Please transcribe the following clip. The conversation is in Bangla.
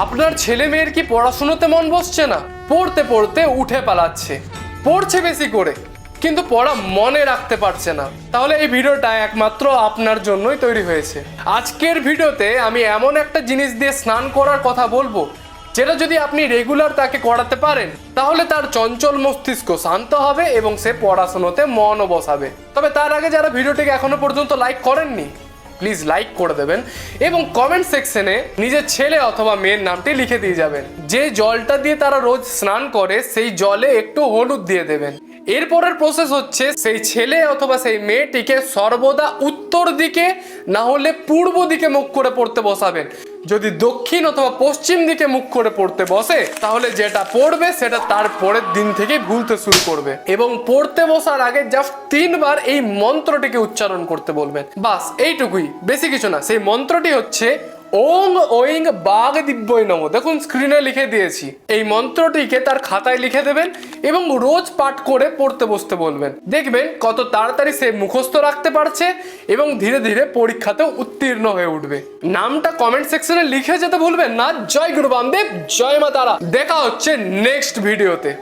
আপনার ছেলে মেয়ের কি পড়াশুনোতে মন বসছে না? পড়তে পড়তে উঠে পালাচ্ছে। পড়ছে বেশি করে, কিন্তু পড়া মনে রাখতে পারছে না। তাহলে এই ভিডিওটা একমাত্র আপনার জন্যই তৈরি হয়েছে। আজকের ভিডিওতে আমি এমন একটা জিনিস দিয়ে স্নান করার কথা বলব, যেটা যদি আপনি রেগুলার তাকে করাতে পারেন, তাহলে তার চঞ্চল মস্তিষ্ক শান্ত হবে এবং সে পড়াশোনাতে মনও বসাবে। তবে তার আগে যারা ভিডিওটিকে এখনও পর্যন্ত লাইক করেননি প্লিজ লাইক করে দেবেন এবং কমেন্ট সেকশনে নিজের ছেলে অথবা মেয়ের নামটি লিখে দিয়ে যাবেন। যে জলটা দিয়ে তারা রোজ স্নান করে, সেই জলে একটু হলুদ দিয়ে দেবেন। এরপরের প্রসেস হচ্ছে সেই ছেলে অথবা সেই মেয়েটিকে সর্বদা উত্তর দিকে না হলে পূর্ব দিকে মুখ করে পড়তে বসাবেন। যদি দক্ষিণ অথবা পশ্চিম দিকে মুখ করে পড়তে বসে, তাহলে যেটা পড়বে সেটা তার পরের দিন থেকেই ভুলতে শুরু করবে এবং পড়তে বসার আগে জাস্ট তিনবার এই মন্ত্রটিকে উচ্চারণ করতে বলবেন। বাস, এইটুকুই। বেশি কিছু না। সেই মন্ত্রটি হচ্ছে ওং ওইং বাঘ দিব্যই নম। দেখুন স্ক্রিনে লিখে দিয়েছি। এই মন্ত্রটিকে তার খাতায় লিখে দেবেন এবং রোজ পাঠ করে পড়তে বসতে বলবেন। দেখবেন কত তাড়াতাড়ি সে মুখস্থ রাখতে পারছে এবং ধীরে ধীরে পরীক্ষাতেও উত্তীর্ণ হয়ে উঠবে। নামটা কমেন্ট সেকশনে লিখে যেতে ভুলবেন না। জয় গুরু বামদেব, জয় মা তারা। দেখা হচ্ছে নেক্সট ভিডিওতে